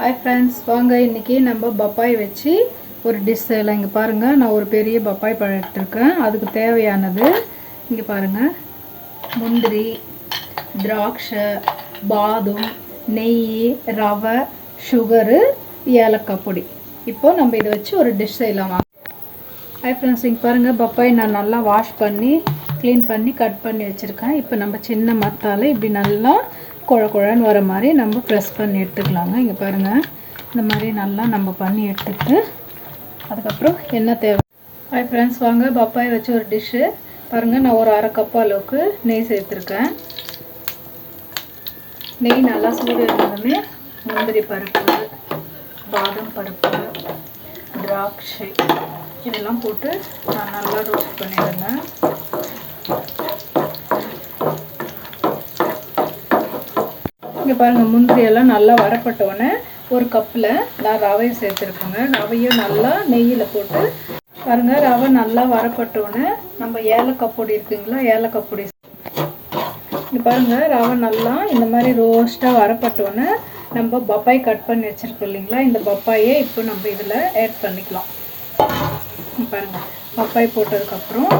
Hi friends வாங்க இன்றைக்கி நம்ம பப்பாய் வச்சு ஒரு டிஷ் செய்யலாம். இங்கே பாருங்கள் நான் ஒரு பெரிய பப்பாய் பழம் எடுத்துருக்கேன். அதுக்கு தேவையானது இங்கே பாருங்கள் முந்திரி திராட்சை பாதும் நெய் ரவை சுகரு ஏலக்காய் பொடி. இப்போ நம்ம இதை வச்சு ஒரு டிஷ் செய்யலாம். வாங்க. ஹாய் ஃப்ரெண்ட்ஸ் இங்கே பாருங்கள் பப்பாய் நான் நல்லா வாஷ் பண்ணி க்ளீன் பண்ணி கட் பண்ணி வச்சுருக்கேன். இப்போ நம்ம சின்ன மத்தால் இப்படி நல்லா குழ குழன்னு வர மாதிரி நம்ம ப்ரெஸ் பண்ணி எடுத்துக்கலாங்க. இங்கே பாருங்கள் இந்த மாதிரி நல்லா நம்ம பண்ணி எடுத்துக்கிட்டு அதுக்கப்புறம் என்ன தேவை? ஹாய் ஃப்ரெண்ட்ஸ் வாங்க. பப்பாயை வச்சு ஒரு டிஷ்ஷு பாருங்கள் நான் ஒரு அரை கப் அளவுக்கு நெய் சேர்த்துருக்கேன். நெய் நல்லா சூடு இருந்தாலுமே முந்திரி பருப்பு பாதம் பருப்பு திராட்சை இதெல்லாம் போட்டு நான் நல்லா ரோஸ்ட் பண்ணிடுறேன். இங்கே பாருங்கள் முந்திரியெல்லாம் நல்லா வரப்பட்டோன்னே ஒரு கப்பில் நான் ரவையை சேர்த்துருக்கோங்க. ரவையும் நல்லா நெய்யில் போட்டு பாருங்கள் ரவை நல்லா வரப்பட்டோன்னே நம்ம ஏலக்காய் பொடி இருக்குங்களா ஏலக்காய் பொடி இங்கே பாருங்கள் ரவை நல்லா இந்த மாதிரி ரோஸ்ட்டாக வரப்பட்டோன்னே நம்ம பப்பாய் கட் பண்ணி வச்சுருக்கோம் இல்லைங்களா இந்த பப்பாயை இப்போ நம்ம இதில் ஆட் பண்ணிக்கலாம். பாருங்கள் பப்பாய் போட்டதுக்கப்புறம்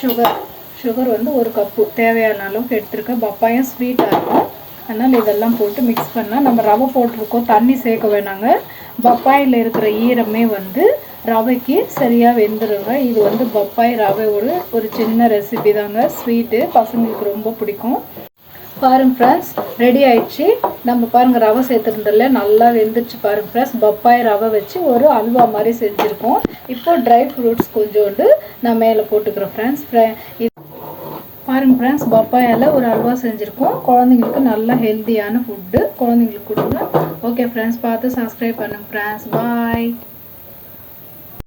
சுகர் சுகர் வந்து ஒரு கப்பு. தேவையான அளவுக்கு எடுத்துருக்கேன். பப்பாயும் ஸ்வீட்டாக இருக்கும். அதனால் இதெல்லாம் போட்டு மிக்ஸ் பண்ணால் நம்ம ரவை போட்டிருக்கோம் தண்ணி சேர்க்க வேணாங்க. பப்பாயில் இருக்கிற ஈரமே வந்து ரவைக்கு சரியாக வெந்துடுங்க இது வந்து பப்பாய் ரவையோட ஒரு சின்ன ரெசிபி தாங்க. ஸ்வீட்டு பசங்களுக்கு ரொம்ப பிடிக்கும். பாருங்க ஃப்ரெண்ட்ஸ் ரெடி ஆயிடுச்சு. நம்ம பாருங்கள் ரவை சேர்த்துருந்ததில்ல நல்லா வெந்துருச்சு பாருங்க ஃப்ரெண்ட்ஸ் பப்பாய் ரவை வச்சு ஒரு அல்வா மாதிரி செஞ்சுருக்கோம். இப்போ ட்ரை ஃப்ரூட்ஸ் கொஞ்சோண்டு நான் மேலே போட்டுக்கிறேன் ஃப்ரெண்ட்ஸ் பாருங்க ஃப்ரெண்ட்ஸ் பப்பாயால் ஒரு அல்வா செஞ்சுருக்கோம். குழந்தைங்களுக்கு நல்ல ஹெல்த்தியான ஃபுட்டு குழந்தைங்களுக்கு கொடுங்க. ஓகே ஃப்ரெண்ட்ஸ் பார்த்து சப்ஸ்கிரைப் பண்ணுங்க ஃப்ரெண்ட்ஸ் பாய்